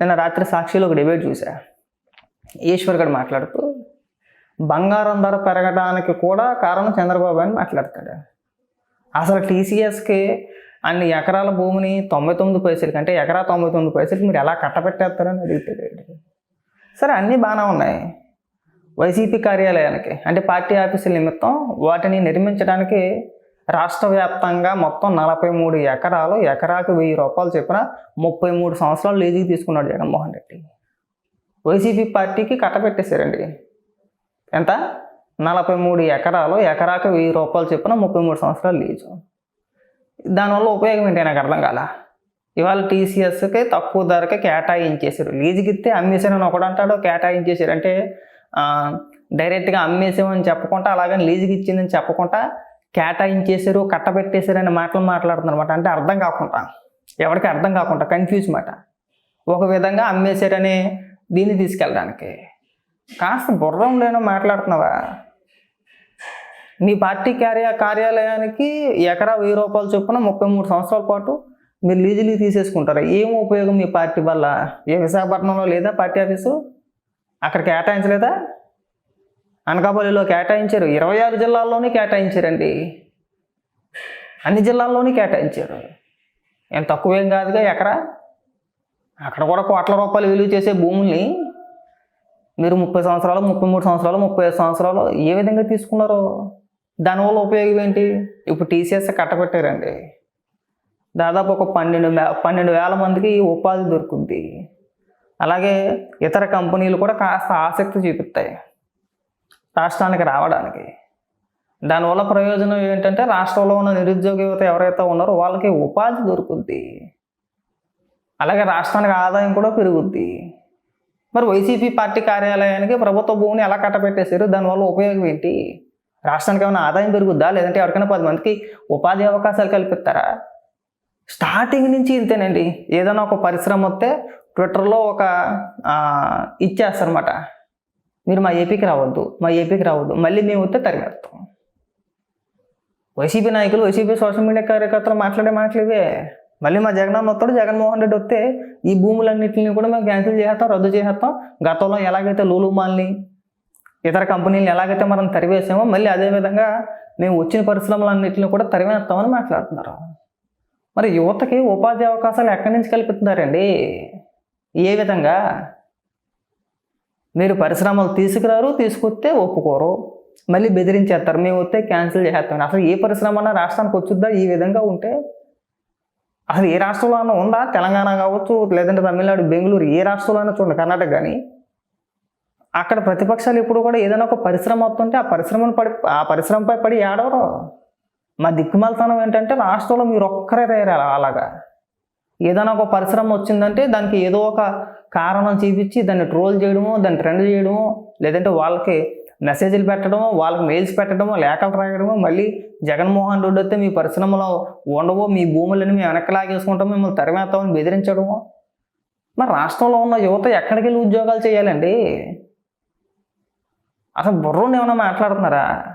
నిన్న రాత్రి సాక్షిలో ఒక డిబేట్ చూసా ఈశ్వర్ గారు మాట్లాడుతూ బంగారం ధర పెరగడానికి కూడా కారణం చంద్రబాబు అని మాట్లాడతాడు. అసలు టీసీఎస్కి అన్ని ఎకరాల భూమిని తొంభై తొమ్మిది పైసలకి అంటే ఎకరా తొంభై తొమ్మిది పైసలకి మీరు ఎలా కట్టబెట్టేస్తారని అడుగుతాడు సరే అన్నీ బాగానే ఉన్నాయి. వైసీపీ కార్యాలయానికి అంటే పార్టీ ఆఫీసుల నిమిత్తం వాటిని నిర్మించడానికి రాష్ట్ర వ్యాప్తంగా మొత్తం నలభై మూడు ఎకరాలు ఎకరాకు వెయ్యి రూపాయలు చెప్పిన ముప్పై మూడు సంవత్సరాలు లీజుకి తీసుకున్నాడు జగన్మోహన్ రెడ్డి. వైసీపీ పార్టీకి కట్టబెట్టేశారండి. ఎంత? నలభై మూడు ఎకరాలు ఎకరాకు వెయ్యి రూపాయలు చెప్పిన ముప్పై మూడు సంవత్సరాలు లీజు. దానివల్ల ఉపయోగం ఏంటి నాకు అర్థం కాలా? ఇవాళ టీసీఎస్కి తక్కువ ధరకే కేటాయించేశారు. లీజుకి ఇస్తే అమ్మేశారని ఒకడు అంటాడు కేటాయించేశారు. అంటే డైరెక్ట్గా అమ్మేసామని చెప్పకుండా అలాగని లీజుకి ఇచ్చిందని చెప్పకుండా కేటాయించేశారు కట్టబెట్టేశారు అనే మాటలు మాట్లాడుతున్నారు అనమాట అంటే అర్థం కాకుండా ఎవరికి అర్థం కాకుండా కన్ఫ్యూజ్ మాట. ఒక విధంగా అమ్మేశారని దీన్ని తీసుకెళ్ళడానికి. కాస్త బుర్ర ఉండేనో మాట్లాడుతున్నావా? నీ పార్టీ కార్య కార్యాలయానికి ఎకరా వెయ్యి రూపాయలు చొప్పున ముప్పై మూడు సంవత్సరాల పాటు మీరు లీజులు తీసేసుకుంటారా? ఏం ఉపయోగం మీ పార్టీ వల్ల? ఏ విశాఖపట్నంలో లేదా పార్టీ ఆఫీసు? అక్కడ కేటాయించలేదా? అనకాపల్లిలో కేటాయించారు. ఇరవై ఆరు జిల్లాల్లోనే కేటాయించారండి. అన్ని జిల్లాల్లోనే కేటాయించారు. ఏం తక్కువేం కాదుగా ఎకరా? అక్కడ కూడా కోట్ల రూపాయలు విలువ చేసే భూముల్ని మీరు ముప్పై సంవత్సరాలు ముప్పై మూడు సంవత్సరాలు ముప్పై ఐదు సంవత్సరాలు ఏ విధంగా తీసుకున్నారో? దానివల్ల ఉపయోగం ఏంటి? ఇప్పుడు టీసీఎస్ కట్టబెట్టారండి. దాదాపు ఒక పన్నెండు పన్నెండు వేల మందికి ఉపాధి దొరుకుద్ది అలాగే ఇతర కంపెనీలు కూడా కాస్త ఆసక్తి చూపిస్తాయి. రాష్ట్రానికి రావడానికి. దానివల్ల ప్రయోజనం ఏంటంటే రాష్ట్రంలో ఉన్న నిరుద్యోగ యువత ఎవరైతే ఉన్నారో వాళ్ళకి ఉపాధి దొరుకుద్ది. అలాగే రాష్ట్రానికి ఆదాయం కూడా పెరుగుద్ది. మరి వైసీపీ పార్టీ కార్యాలయానికి ప్రభుత్వ భూమిని ఎలా కట్టబెట్టేశారు? దానివల్ల ఉపయోగం ఏంటి? రాష్ట్రానికి ఏమైనా ఆదాయం పెరుగుద్దా? లేదంటే ఎవరికైనా పది మందికి ఉపాధి అవకాశాలు కల్పిస్తారా? స్టార్టింగ్ నుంచి ఇంతేనండి. ఏదైనా ఒక పరిశ్రమ వస్తే ట్విట్టర్లో ఒక ఇచ్చేస్తారన్నమాట. మీరు మా ఏపీకి రావద్దు మా ఏపీకి రావద్దు మళ్ళీ మేము వస్తే తరిమేస్తాం. వైసీపీ నాయకులు వైసీపీ సోషల్ మీడియా కార్యకర్తలు మాట్లాడే మాటలు ఇవే మళ్ళీ మా జగనన్న వస్తాడు జగన్మోహన్ రెడ్డి వస్తే ఈ భూములన్నింటిని కూడా మేము క్యాన్సిల్ చేసేస్తాం రద్దు చేసేస్తాం. గతంలో ఎలాగైతే లూలు మాల్ని ఇతర కంపెనీలను ఎలాగైతే మనం తరివేసామో మళ్ళీ అదే విధంగా మేము వచ్చిన పరిశ్రమలన్నింటిని కూడా తరివేస్తామని మాట్లాడుతున్నారు. మరి యువతకి ఉపాధి అవకాశాలు ఎక్కడి నుంచి కల్పిస్తున్నారండి? ఏ విధంగా? మీరు పరిశ్రమలు తీసుకురారు తీసుకొస్తే ఒప్పుకోరు. మళ్ళీ బెదిరించేస్తారు మేము వస్తే క్యాన్సిల్ చేసేస్తాం. అసలు ఏ పరిశ్రమ రాష్ట్రానికి వచ్చుద్దా? ఈ విధంగా ఉంటే అసలు ఏ రాష్ట్రంలో అన్నా ఉందా? తెలంగాణ కావచ్చు లేదంటే తమిళనాడు బెంగళూరు ఏ రాష్ట్రంలో అయినా చూడండి కర్ణాటక కానీ అక్కడ ప్రతిపక్షాలు ఎప్పుడు కూడా ఏదైనా ఒక పరిశ్రమ వస్తుంటే ఆ పరిశ్రమను పడి ఆ పరిశ్రమపై పడి ఏడవరు. మా దిక్కుమాలతనం ఏంటంటే రాష్ట్రంలో మీరు ఒక్కరే తయారు అలాగా. ఏదైనా ఒక పరిశ్రమ వచ్చిందంటే దానికి ఏదో ఒక కారణం చూపించి దాన్ని ట్రోల్ చేయడమో దాన్ని ట్రెండ్ చేయడమో లేదంటే వాళ్ళకి మెసేజ్లు పెట్టడమో వాళ్ళకి మెయిల్స్ పెట్టడమో లేఖలు రాయడమో మళ్ళీ జగన్మోహన్ రెడ్డి వస్తే మీ పరిశ్రమలో ఉండవో మీ భూములని మేము వెనక్కి లాగేసుకుంటాం మిమ్మల్ని తరిమేస్తామని బెదిరించడమో. మరి రాష్ట్రంలో ఉన్న యువత ఎక్కడికి వెళ్ళి ఉద్యోగాలు చేయాలండి? అసలు బుర్రని ఏమైనా మాట్లాడుతున్నారా?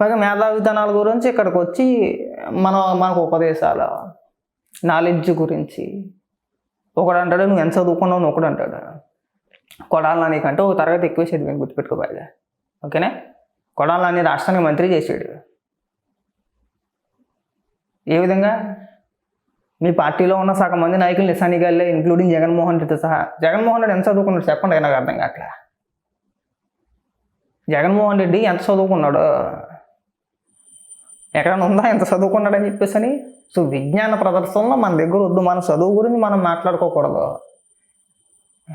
పైగా మేధావితనాల గురించి ఇక్కడికి వచ్చి మన మనకు ఉపదేశాలు. నాలెడ్జ్ గురించి. ఒకడు అంటాడు నువ్వు ఎంత చదువుకున్నావు? ఒకడు అంటాడు. కొడాల నీకంటే ఒక తరగతి ఎక్కువ చదివాను గుర్తుపెట్టుకోబాయిగా ఓకేనా? కొడాల నాని రాష్ట్రానికి మంత్రి చేశాడు. ఏ విధంగా? మీ పార్టీలో ఉన్న సగం మంది నాయకులు నిశానిగాళ్ళే ఇంక్లూడింగ్ జగన్మోహన్ రెడ్డి సహా. జగన్మోహన్ రెడ్డి ఎంత చదువుకున్నాడు చెప్పండి నాకు అర్థం కావట్లా. జగన్మోహన్ రెడ్డి ఎంత చదువుకున్నాడు? ఎక్కడైనా ఉందా ఎంత చదువుకున్నాడని చెప్పేసి అని సో విజ్ఞాన ప్రదర్శనలో మన దగ్గర వద్దు మన చదువు గురించి మనం మాట్లాడుకోకూడదు.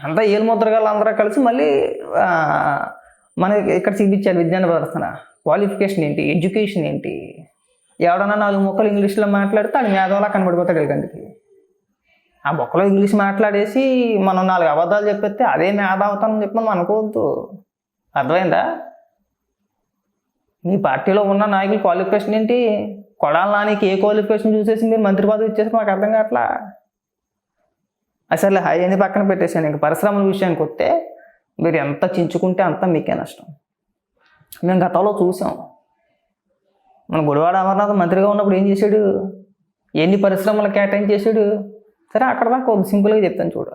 అంతా ఏలుముద్రగాళ్ళు అందరూ కలిసి మళ్ళీ మనకి ఇక్కడ చూపించారు విజ్ఞాన ప్రదర్శన? క్వాలిఫికేషన్ ఏంటి? ఎడ్యుకేషన్ ఏంటి? ఎవడన్నా నాలుగు మొక్కలు ఇంగ్లీష్లో మాట్లాడితే అది మేధవలా కనబడిపోతాడు వీళ్ళకంటికి ఆ మొక్కలో ఇంగ్లీష్ మాట్లాడేసి మనం నాలుగు అబద్ధాలు చెప్పేస్తే అదే మేధావుతానని చెప్పి మనం అనుకోవద్దు. అర్థమైందా? మీ పార్టీలో ఉన్న నాయకుల క్వాలిఫికేషన్ ఏంటి? కొడాల నానికి ఏ క్వాలిఫికేషన్ చూసేసి మీరు మంత్రి పదవి ఇచ్చేసి మాకు అర్థం కావట్లా? అసలు హై అని పక్కన పెట్టేసాను ఇంక పరిశ్రమల విషయానికి వస్తే మీరు ఎంత చించుకుంటే అంత మీకే నష్టం. మేము గతంలో చూసాం. మన గుడివాడ అమర్నాథ్ మంత్రిగా ఉన్నప్పుడు ఏం చేశాడు? ఎన్ని పరిశ్రమలు కేటాయించేశాడు సరే అక్కడ దాకా ఒక సింపుల్గా చెప్తాను చూడు.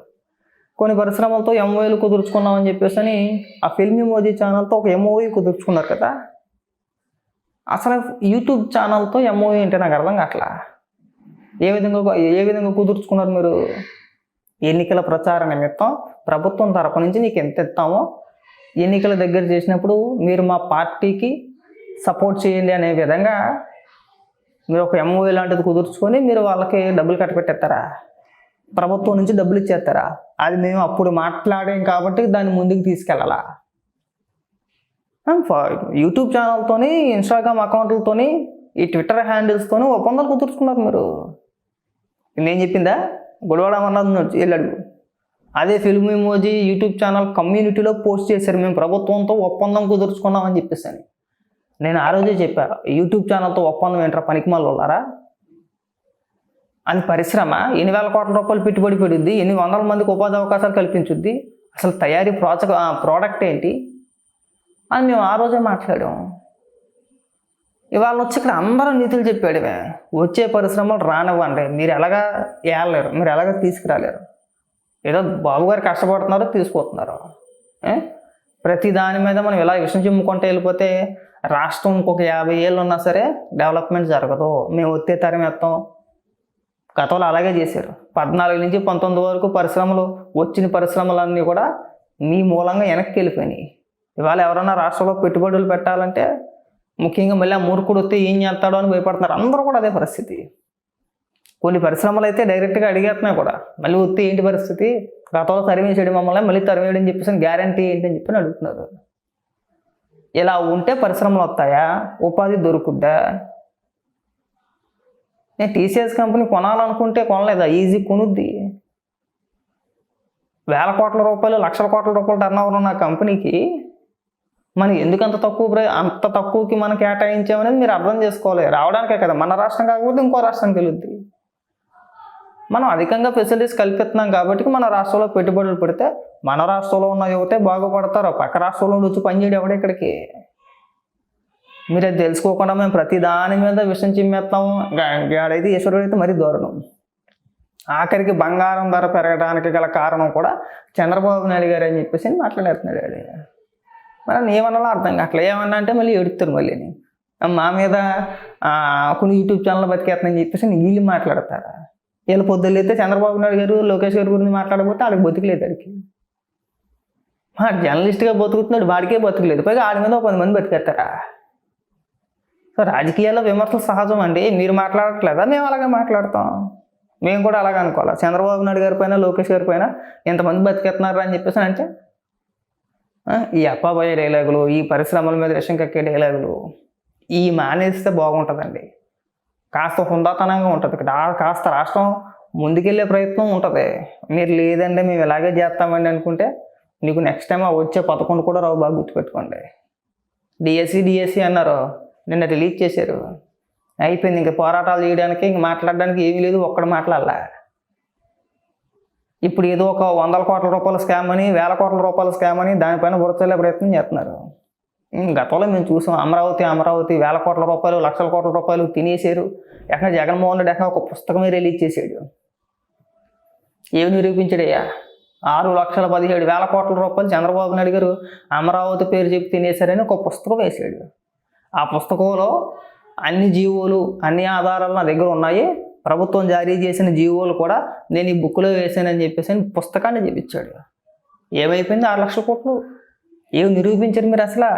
కొన్ని పరిశ్రమలతో ఎంఓఏలు కుదుర్చుకున్నామని చెప్పేసి అని ఆ ఫిల్మ్ మోజీ ఛానల్తో ఒక ఎంఓఈ కుదుర్చుకున్నారు కదా. అసలు యూట్యూబ్ ఛానల్తో ఎంఓఏ అంటే నాకు అర్థం కావట్లా ఏ విధంగా ఏ విధంగా కుదుర్చుకున్నారు మీరు? ఎన్నికల ప్రచార నిమిత్తం ప్రభుత్వం తరపు నుంచి నీకు ఎంత ఇస్తామో ఎన్నికల దగ్గర చేసినప్పుడు మీరు మా పార్టీకి సపోర్ట్ చేయండి అనే విధంగా మీరు ఒక ఎంఓఏ లాంటిది కుదుర్చుకొని మీరు వాళ్ళకి డబ్బులు కట్టపెట్టేస్తారా ప్రభుత్వం నుంచి డబ్బులు ఇచ్చేస్తారా? అది మేము అప్పుడు మాట్లాడాం కాబట్టి దాన్ని ముందుకు తీసుకెళ్ళాలా? యూట్యూబ్ ఛానల్తోని ఇన్స్టాగ్రామ్ అకౌంట్లతోని ఈ ట్విట్టర్ హ్యాండిల్స్తోని ఒప్పందాలు కుదుర్చుకున్నారు మీరు. నేను చెప్పిందా? గొడవడ అన్నది వెళ్ళాడు. అదే ఫిల్మ్ ఇమోజీ యూట్యూబ్ ఛానల్ కమ్యూనిటీలో పోస్ట్ చేశారు. మేము ప్రభుత్వంతో ఒప్పందం కుదుర్చుకున్నామని చెప్పేసాను నేను ఆ రోజే చెప్పా యూట్యూబ్ ఛానల్తో ఒప్పందం ఏంట్రా పనికిమాలు వాళ్ళారా? అది పరిశ్రమ ఎన్ని వేల కోట్ల రూపాయలు పెట్టుబడి పెడుద్ది ఎన్ని వందల మందికి ఉపాధి అవకాశాలు కల్పించుద్ది అసలు తయారీ ప్రాజెక్ట్ ప్రోడక్ట్ ఏంటి? అని మేము ఆ రోజే మాట్లాడాం. ఇవాళ వచ్చి ఇక్కడ అందరూ నీతులు చెప్పాడువే. వచ్చే పరిశ్రమలు రానివ్వండి. మీరు ఎలాగా వేయలేరు మీరు ఎలాగ తీసుకురాలేరు. ఏదో బాబు గారు కష్టపడుతున్నారు తీసుకుపోతున్నారు. ప్రతి దాని మీద మనం ఇలా విషయం చిమ్ముకుంటే వెళ్ళిపోతే రాష్ట్రం ఇంకొక యాభై ఏళ్ళు ఉన్నా సరే డెవలప్మెంట్ జరగదు. మేము వచ్చే తరం ఎత్తాం. గతంలో అలాగే చేశారు. పద్నాలుగు నుంచి పంతొమ్మిది వరకు పరిశ్రమలు వచ్చిన పరిశ్రమలన్నీ కూడా మీ మూలంగా వెనక్కి వెళ్ళిపోయినాయి. ఇవాళ ఎవరైనా రాష్ట్రంలో పెట్టుబడులు పెట్టాలంటే ముఖ్యంగా మళ్ళీ ఆ మూర్ఖుడు వస్తే ఏం చేస్తాడో అని భయపడుతున్నారు. అందరూ కూడా అదే పరిస్థితి. కొన్ని పరిశ్రమలు అయితే డైరెక్ట్గా అడిగేస్తున్నాయి కూడా. మళ్ళీ వస్తే ఏంటి పరిస్థితి? గతంలో తరిమేసాడు మమ్మల్ని మళ్ళీ తరిమేయడం చెప్పేసి గ్యారంటీ ఏంటి అని చెప్పి అడుగుతున్నారు. ఇలా ఉంటే పరిశ్రమలు వస్తాయా? ఉపాధి దొరుకుద్దా? నేను టీసీఎస్ కంపెనీ కొనాలనుకుంటే కొనలేదా? ఈజీ కొనుద్ది. వేల కోట్ల రూపాయలు లక్షల కోట్ల రూపాయలు టర్న్ ఓవర్ ఉన్న కంపెనీకి మనం ఎందుకు అంత తక్కువ ప్ర- అంత తక్కువకి మనం కేటాయించామనేది మీరు అర్థం చేసుకోవాలి. రావడానికే కదా. మన రాష్ట్రం కాకపోతే ఇంకో రాష్ట్రానికి వెళ్ళుద్ది మనం అధికంగా ఫెసిలిటీస్ కల్పిస్తున్నాం కాబట్టి మన రాష్ట్రంలో పెట్టుబడులు పెడితే మన రాష్ట్రంలో ఉన్న యువతే బాగుపడతారు. పక్క రాష్ట్రంలో వచ్చి పనిచేయడం ఎవడ ఇక్కడికి? మీరు అది తెలుసుకోకుండా మేము ప్రతి దాని మీద విషయం చిమ్మేస్తాము గాడైతే ఈశ్వరుడు అయితే మరీ దూరణం. ఆఖరికి బంగారం ధర పెరగడానికి గల కారణం కూడా చంద్రబాబు నాయుడు గారు అని చెప్పేసి మాట్లాడేస్తున్నాడు మరి ఏమన్నా అర్థం కావట్లేదు ఏమన్నా అంటే మళ్ళీ ఎడుతారు మళ్ళీ. మా మీద కొన్ని యూట్యూబ్ ఛానల్ బతికేస్తానని చెప్పేసి వీళ్ళు మాట్లాడతారా? వీళ్ళు పొద్దున్న అయితే చంద్రబాబు నాయుడు గారు లోకేష్ గారి గురించి మాట్లాడకపోతే వాళ్ళకి బతికలేదు వాడికి వాడు జర్నలిస్ట్గా బతుకుతున్నాడు వాడికే బతుకులేదు. పైగా ఆడి మీద ఒక పది మంది బతికేస్తారా? సో రాజకీయాల్లో విమర్శలు సహజం అండి. మీరు మాట్లాడట్లేదా? మేము అలాగే మాట్లాడతాం. మేము కూడా అలాగే అనుకోవాలి? చంద్రబాబు నాయుడు గారి పైన లోకేష్ గారి పైన ఎంతమంది బతికేస్తున్నారు అని చెప్పేసి అంటే ఈ అప్పాబోయే డైలాగులు ఈ పరిశ్రమల మీద విషయం కక్కే డైలాగులు ఈ మానేస్తే బాగుంటుందండి. కాస్త హుందాతనంగా ఉంటుంది. ఇక్కడ కాస్త రాష్ట్రం ముందుకెళ్ళే ప్రయత్నం ఉంటుంది. మీరు లేదంటే మేము ఇలాగే చేస్తామండి అనుకుంటే నీకు నెక్స్ట్ టైం ఆ వచ్చే పదకొండు కూడా రావు బాగా గుర్తుపెట్టుకోండి. డిఎస్సి డిఎస్సి అన్నారు. నిన్న రిలీజ్ చేశారు. అయిపోయింది. ఇంకా పోరాటాలు చేయడానికి ఇంక మాట్లాడడానికి ఏమీ లేదు. ఒక్కడ మాట్లాడాల. ఇప్పుడు ఏదో ఒక వందల కోట్ల రూపాయల స్కామ్ అని వేల కోట్ల రూపాయల స్కామ్ అని దానిపైన బురచల్లే ప్రయత్నం చేస్తున్నారు. గతంలో మేము చూసాం అమరావతి అమరావతి వేల కోట్ల రూపాయలు లక్షల కోట్ల రూపాయలు తినేసారు ఎక్కడ జగన్మోహన్ రెడ్డి ఎక్కడ ఒక పుస్తకమే రిలీజ్ చేశాడు. ఏమి నిరూపించాడయ్యా? ఆరు లక్షల పదిహేడు వేల కోట్ల రూపాయలు చంద్రబాబు నాయుడు గారు అమరావతి పేరు చెప్పి తినేశారని ఒక పుస్తకం వేసాడు ఆ పుస్తకంలో అన్ని జీవోలు అన్ని ఆధారాలు నా దగ్గర ఉన్నాయి. ప్రభుత్వం జారీ చేసిన జీవోలు కూడా నేను ఈ బుక్లో వేసానని చెప్పేసి అని పుస్తకాన్ని చూపించాడు ఏమైపోయింది? ఆరు లక్షల కోట్లు. ఏమి నిరూపించారు మీరు అసలు?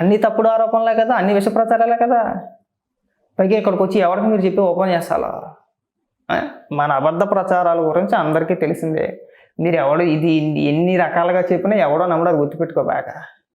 అన్ని తప్పుడు ఆరోపణలే కదా అన్ని విష ప్రచారాలే కదా. పైగా ఇక్కడికి వచ్చి ఎవరికి మీరు చెప్పి ఓపెన్ చేస్తాలా మన అబద్ధ ప్రచారాల గురించి అందరికీ తెలిసిందే. మీరు ఎవడు ఇది ఎన్ని రకాలుగా చెప్పినా ఎవడో నమ్మడో అది గుర్తుపెట్టుకోబాక